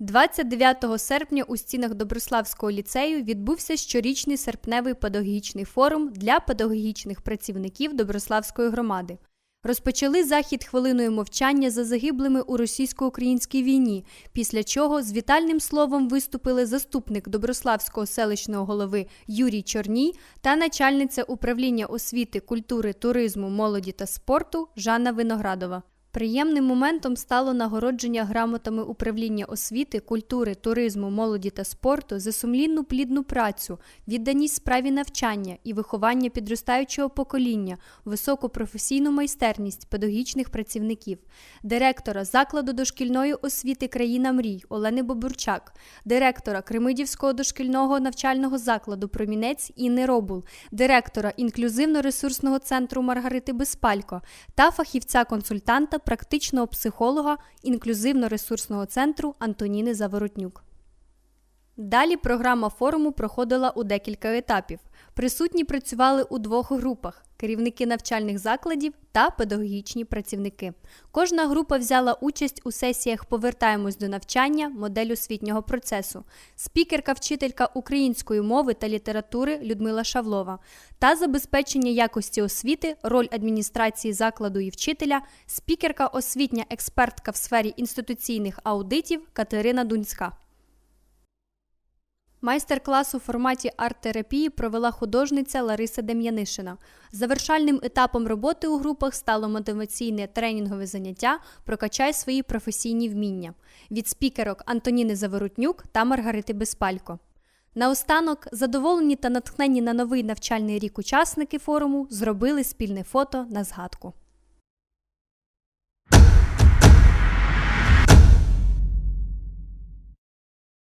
29 серпня у стінах Доброславського ліцею відбувся щорічний серпневий педагогічний форум для педагогічних працівників Доброславської громади. Розпочали захід хвилиною мовчання за загиблими у російсько-українській війні, після чого з вітальним словом виступили заступник Доброславського селищного голови Юрій Чорній та начальниця управління освіти, культури, туризму, молоді та спорту Жанна Виноградова. Приємним моментом стало нагородження грамотами управління освіти, культури, туризму, молоді та спорту за сумлінну плідну працю, відданість справі навчання і виховання підростаючого покоління, високу професійну майстерність педагогічних працівників, директора закладу дошкільної освіти Країна мрій Олени Бобурчак, директора Кремидівського дошкільного навчального закладу Промінець Інни Робул, директора інклюзивно-ресурсного центру Маргарити Безпалько та фахівця-консультанта практичного психолога інклюзивно-ресурсного центру Антоніни Заворотнюк. Далі програма форуму проходила у декілька етапів. Присутні працювали у двох групах: керівники навчальних закладів та педагогічні працівники. Кожна група взяла участь у сесіях Повертаємось до навчання, модель освітнього процесу, спікерка вчителька української мови та літератури Людмила Шавлова та забезпечення якості освіти, роль адміністрації закладу і вчителя, спікерка освітня експертка в сфері інституційних аудитів Катерина Дунська. Майстер-клас у форматі арт-терапії провела художниця Лариса Дем'янишина. Завершальним етапом роботи у групах стало мотиваційне тренінгове заняття Прокачай свої професійні вміння від спікерок Антоніни Заворотнюк та Маргарити Безпалько. Наостанок, задоволені та натхнені на новий навчальний рік учасники форуму зробили спільне фото на згадку.